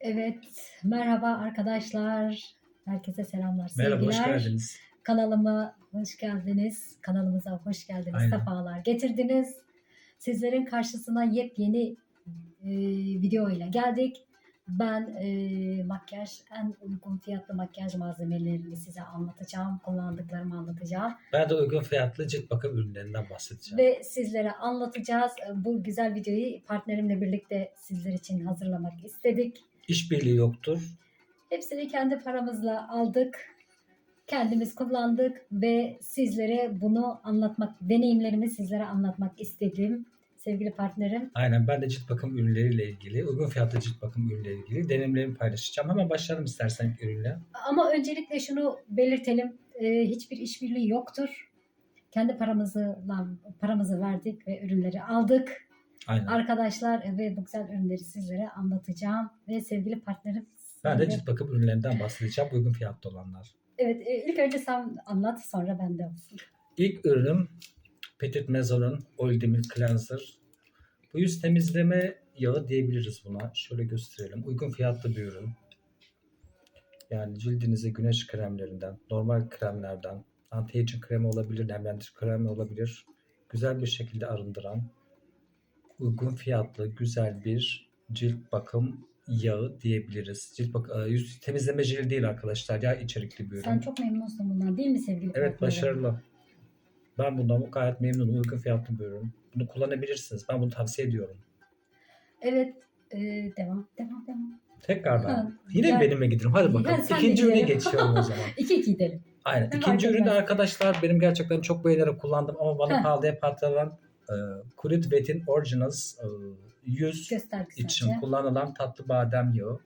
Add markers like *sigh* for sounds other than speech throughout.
Evet, merhaba arkadaşlar. Herkese selamlar, Merhaba, hoş sevgiler. geldiniz. Kanalıma hoş geldiniz. Kanalımıza hoş geldiniz. Aynen. Sefalar getirdiniz. Sizlerin karşısına yepyeni e, video ile geldik. Ben e, makyaj, en uygun fiyatlı makyaj malzemelerini size anlatacağım. Kullandıklarımı anlatacağım. Ben de uygun fiyatlı cilt bakım ürünlerinden bahsedeceğim. Ve sizlere anlatacağız. Bu güzel videoyu partnerimle birlikte sizler için hazırlamak istedik. İşbirliği yoktur. Hepsini kendi paramızla aldık. Kendimiz kullandık ve sizlere bunu anlatmak, deneyimlerimi sizlere anlatmak istedim. Sevgili partnerim. Aynen ben de cilt bakım ürünleriyle ilgili, uygun fiyatlı cilt bakım ürünleriyle ilgili deneyimlerimi paylaşacağım. Hemen başlayalım istersen ürünle. Ama öncelikle şunu belirtelim. Ee, hiçbir işbirliği yoktur. Kendi paramızı paramızı verdik ve ürünleri aldık. Aynen. Arkadaşlar e, ve bu güzel ürünleri sizlere anlatacağım. Ve sevgili partnerim. Ben de cilt bakım ürünlerinden bahsedeceğim. Uygun fiyatlı olanlar. Evet e, ilk önce sen anlat sonra ben de olsun. İlk ürünüm Petit Maison'un Oil Demir Cleanser. Bu yüz temizleme yağı diyebiliriz buna. Şöyle gösterelim. Uygun fiyatlı bir ürün. Yani cildinize güneş kremlerinden, normal kremlerden, anti-aging kremi olabilir, nemlendirici kremi olabilir. Güzel bir şekilde arındıran, uygun fiyatlı, güzel bir cilt bakım yağı diyebiliriz. Cilt bak e, yüz temizleme jeli değil arkadaşlar. Yağ içerikli bir ürün. Sen çok memnunsun bundan değil mi sevgili Evet partnerim? başarılı. Ben bundan gayet memnunum. Uygun fiyatlı bir ürün. Bunu kullanabilirsiniz. Ben bunu tavsiye ediyorum. Evet e, devam devam devam. Tekrardan. Ha, Yine yani- benimle gidiyorum. Hadi bakalım. Yani sen de İkinci ürüne gidelim. geçiyorum o zaman. *laughs* İki iki gidelim. Aynen. İkinci fark üründe etmez. arkadaşlar benim gerçekten çok beğenerek kullandım ama bana Heh. pahalıya patlanan e, Kurit Wet'in Originals e, yüz için kullanılan tatlı badem yağı.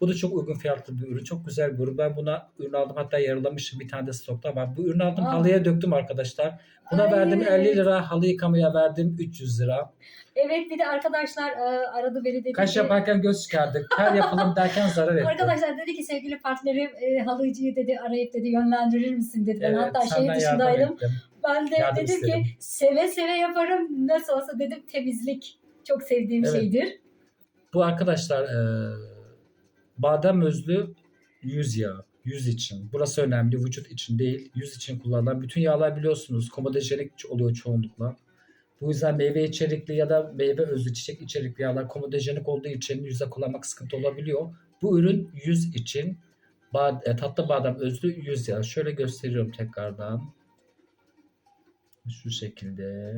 Bu da çok uygun fiyatlı bir ürün. Çok güzel bir ürün. Ben buna ürün aldım. Hatta yarılamışım. Bir tane de stokta var. Bu ürünü aldım. Aa. Halıya döktüm arkadaşlar. Buna Ay, verdim evet. 50 lira. Halı yıkamaya verdim 300 lira. Evet bir de arkadaşlar e, aradı beni dedi Kaş yaparken göz çıkardık. Ter yapalım derken zarar etti. Arkadaşlar dedi ki sevgili partnerim e, halıcıyı dedi arayıp dedi yönlendirir misin dedi. Ben Evet, hatta şehir dışındaydım. ettim. Ben de yardım dedim istedim. ki seve seve yaparım. Nasıl olsa dedim temizlik çok sevdiğim Evet. şeydir. Bu arkadaşlar e, badem özlü yüz yağı. Yüz için. Burası önemli. Vücut için değil. Yüz için kullanılan bütün yağlar biliyorsunuz komodojenik oluyor çoğunlukla. Bu yüzden meyve içerikli ya da meyve özlü çiçek içerikli yağlar komodojenik olduğu için yüze kullanmak sıkıntı olabiliyor. Bu ürün yüz için bad- e, tatlı badem özlü yüz yağı. Şöyle gösteriyorum tekrardan. Şu şekilde.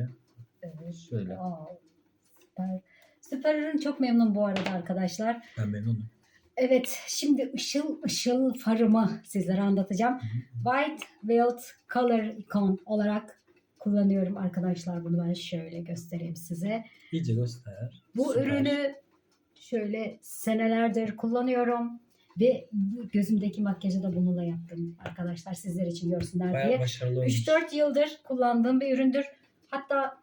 Evet. Şöyle. Aa, süper. Süper ürün çok memnun bu arada arkadaşlar. Ben memnunum. Evet, şimdi ışıl ışıl farımı sizlere anlatacağım. White Wild Color Icon olarak kullanıyorum arkadaşlar. Bunu ben şöyle göstereyim size. İyice göster. Bu Süper. ürünü şöyle senelerdir kullanıyorum. Ve bu gözümdeki makyajı da bununla yaptım arkadaşlar sizler için görsünler Bayağı diye. başarılı olmuş. 3-4 yıldır kullandığım bir üründür. Hatta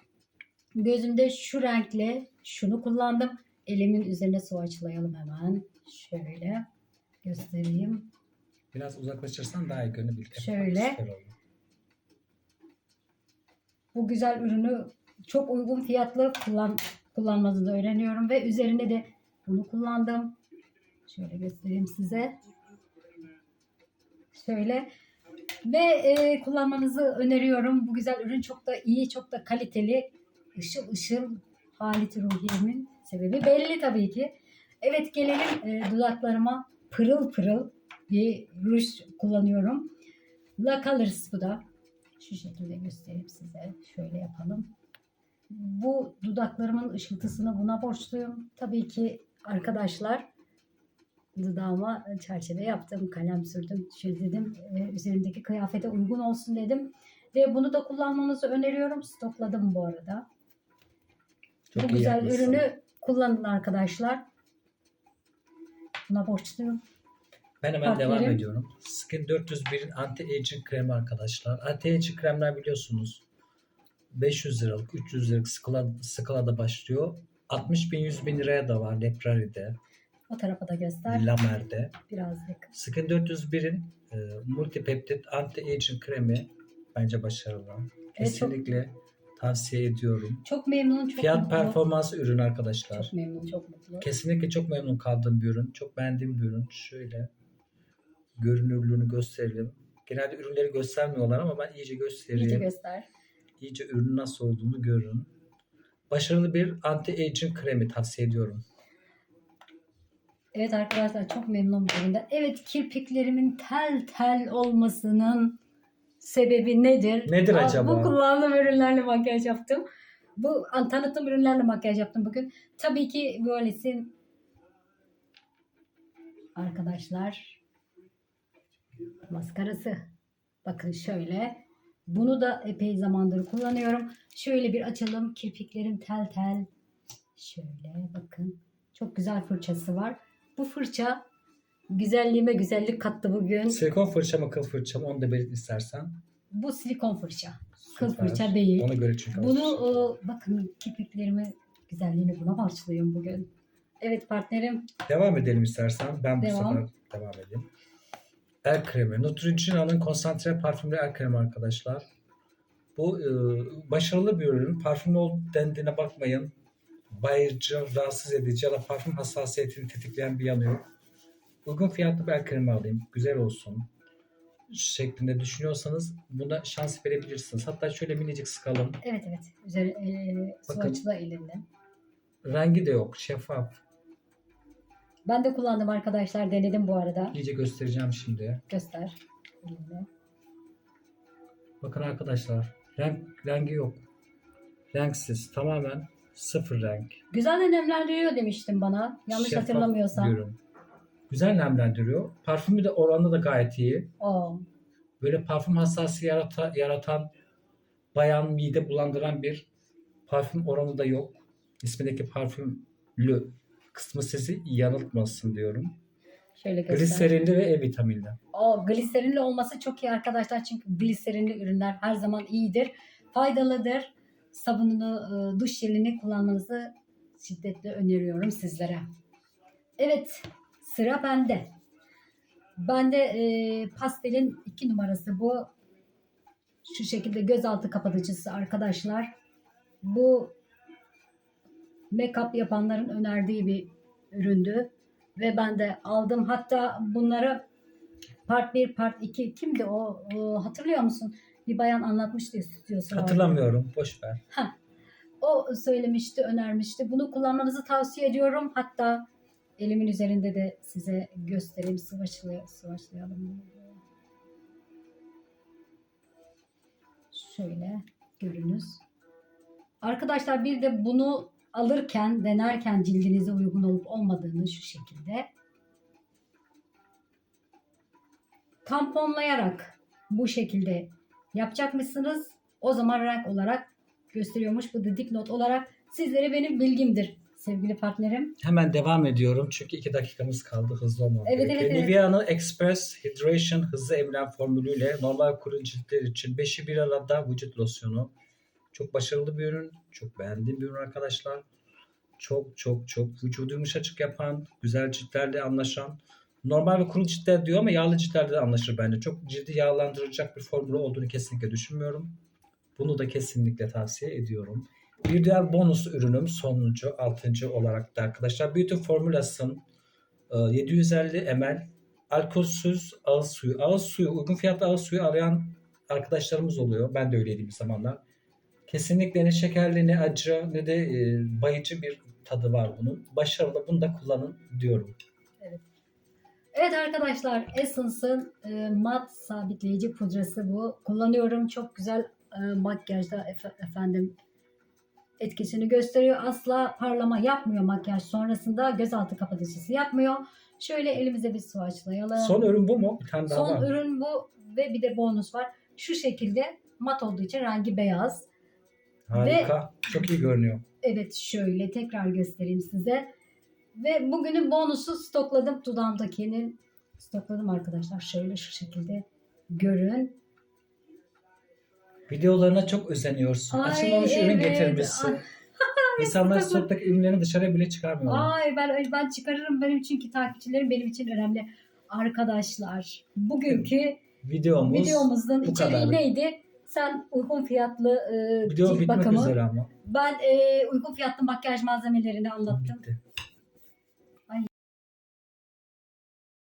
gözümde şu renkle şunu kullandım. Elimin üzerine swatchlayalım hemen. Şöyle göstereyim. Biraz uzaklaşırsan daha iyi görünebilir. Şöyle. Süper oldu. Bu güzel ürünü çok uygun fiyatlı kullan kullanmanızı öğreniyorum ve üzerine de bunu kullandım. Şöyle göstereyim size. Şöyle ve e, kullanmanızı öneriyorum. Bu güzel ürün çok da iyi, çok da kaliteli. Işıl ışıl Halit Ruhiye'min sebebi belli tabii ki. Evet gelelim e, dudaklarıma pırıl pırıl bir ruj kullanıyorum. La Colors bu da. Şu şekilde göstereyim size. Şöyle yapalım. Bu dudaklarımın ışıltısını buna borçluyum. Tabii ki arkadaşlar dudağıma çerçeve yaptım, kalem sürdüm, şöyle dedim e, üzerindeki kıyafete uygun olsun dedim. Ve bunu da kullanmanızı öneriyorum. Stokladım bu arada. Çok bu güzel yapmışsın. ürünü kullanın arkadaşlar. Buna borçluyum. Ben hemen devam Partnerim. ediyorum. Skin 401'in anti-aging kremi arkadaşlar. Anti-aging kremler biliyorsunuz 500 liralık, 300 liralık skala, skalada başlıyor. 60 bin, 100 bin liraya da var Leprari'de, O tarafa da göster. La Mer'de. Birazcık. Skin 401'in e, multipeptit anti-aging kremi bence başarılı. Kesinlikle Tavsiye ediyorum. Çok memnun, çok Fiyat mutlu. performans ürün arkadaşlar. Çok memnun, çok mutlu. Kesinlikle çok memnun kaldığım bir ürün. Çok beğendiğim bir ürün. Şöyle görünürlüğünü gösterelim. Genelde ürünleri göstermiyorlar ama ben iyice göstereyim. İyice göster. İyice ürünün nasıl olduğunu görün. Başarılı bir anti-aging kremi tavsiye ediyorum. Evet arkadaşlar çok memnun üründen. Evet kirpiklerimin tel tel olmasının sebebi nedir? Nedir Aa, acaba? Bu kullandığım ürünlerle makyaj yaptım. Bu an- tanıttığım ürünlerle makyaj yaptım bugün. Tabii ki böylesin arkadaşlar maskarası. Bakın şöyle. Bunu da epey zamandır kullanıyorum. Şöyle bir açalım. Kirpiklerim tel tel. Şöyle bakın. Çok güzel fırçası var. Bu fırça güzelliğime güzellik kattı bugün. Silikon fırça mı kıl fırça mı onu da belirt istersen. Bu silikon fırça. Kıl Süper. fırça değil. Ona göre çünkü. Bunu o, bakın kirpiklerimi güzelliğini buna harçlıyorum bugün. Evet partnerim. Devam edelim istersen. Ben bu Devam. sefer devam edeyim. El kremi. Neutrogena'nın konsantre parfümlü el kremi arkadaşlar. Bu e, başarılı bir ürün. Parfümlü ol dendiğine bakmayın. Bayıcı, rahatsız edici ya da parfüm hassasiyetini tetikleyen bir yanı yok. Uygun fiyatlı bir el kremi alayım. Güzel olsun. Şeklinde düşünüyorsanız buna şans verebilirsiniz. Hatta şöyle minicik sıkalım. Evet evet. Üzeri, e, swatch'la elinde. Rengi de yok. Şeffaf. Ben de kullandım arkadaşlar. Denedim bu arada. İyice göstereceğim şimdi. Göster. Elinde. Bakın arkadaşlar renk rengi yok. Renksiz tamamen sıfır renk. Güzel de nemlendiriyor demiştin bana. Yanlış Şeffaf hatırlamıyorsam. ürün. Güzel nemlendiriyor. Parfümü de oranı da gayet iyi. Oo. Böyle parfüm hassası yarata, yaratan bayan mide bulandıran bir parfüm oranı da yok. İsmindeki parfümlü kısmı sizi yanıltmasın diyorum. Şöyle göster. Gliserinli ve E vitaminli. O gliserinli olması çok iyi arkadaşlar çünkü gliserinli ürünler her zaman iyidir, faydalıdır. Sabununu, e, duş jelini kullanmanızı şiddetle öneriyorum sizlere. Evet, sıra bende. Bende e, pastelin iki numarası bu. Şu şekilde gözaltı kapatıcısı arkadaşlar. Bu make-up yapanların önerdiği bir üründü. Ve ben de aldım. Hatta bunları Part 1, Part 2 kimdi o? o hatırlıyor musun? Bir bayan anlatmıştı salonunda. Hatırlamıyorum. Boş ver. O söylemişti, önermişti. Bunu kullanmanızı tavsiye ediyorum. Hatta elimin üzerinde de size göstereyim. Sıvaçlay sıvaçlayalım. Şöyle görünüz. Arkadaşlar bir de bunu alırken, denerken cildinize uygun olup olmadığını şu şekilde tamponlayarak bu şekilde yapacakmışsınız. O zaman renk olarak gösteriyormuş. Bu da dipnot olarak sizlere benim bilgimdir sevgili partnerim. Hemen devam ediyorum çünkü iki dakikamız kaldı. Hızlı olmam Evet, gerekiyor. evet, evet. Nivea'nın Express Hydration hızlı emilen formülüyle normal kuru ciltler için 5'i bir arada vücut losyonu. Çok başarılı bir ürün. Çok beğendiğim bir ürün arkadaşlar. Çok çok çok vücudu yumuşacık yapan, güzel ciltlerle anlaşan. Normal ve kuru ciltler diyor ama yağlı ciltlerde de anlaşır bence. Çok cildi yağlandıracak bir formülü olduğunu kesinlikle düşünmüyorum. Bunu da kesinlikle tavsiye ediyorum. Bir diğer bonus ürünüm sonuncu, altıncı olarak da arkadaşlar. Beauty Formulas'ın e, 750 ml alkolsüz ağız suyu. Ağız suyu, uygun fiyatlı ağız suyu arayan arkadaşlarımız oluyor. Ben de öyleydim bir zamanlar. Kesinlikle ne şekerli ne acı ne de e, bayıcı bir tadı var bunun. Başarılı bunu da kullanın diyorum. Evet arkadaşlar Essence'ın e, mat sabitleyici pudrası bu. Kullanıyorum. Çok güzel e, makyajda efe- efendim etkisini gösteriyor. Asla parlama yapmıyor makyaj sonrasında. Gözaltı kapatıcısı yapmıyor. Şöyle elimize bir swatchlayalım. Son ürün bu mu? Bir tane daha Son var. ürün bu ve bir de bonus var. Şu şekilde mat olduğu için rengi beyaz. Harika. Çok iyi görünüyor. Evet şöyle tekrar göstereyim size. Ve bugünün bonusu stokladım dudağımdakinin. Stokladım arkadaşlar. Şöyle şu şekilde görün. Videolarına çok özeniyorsun. Ay, Açılmamış ürün evet. getirmişsin. Ay. *laughs* İnsanlar Stokladım. stoktaki ürünlerini dışarıya bile çıkarmıyorlar. Ay ben ben çıkarırım benim çünkü takipçilerim benim için önemli. Arkadaşlar bugünkü Videomuz videomuzun bu içeriği kadar. neydi? Sen uygun fiyatlı e, Video cilt bitmek bakımı. üzere ama. Ben e, uygun fiyatlı makyaj malzemelerini anlattım. Bitti.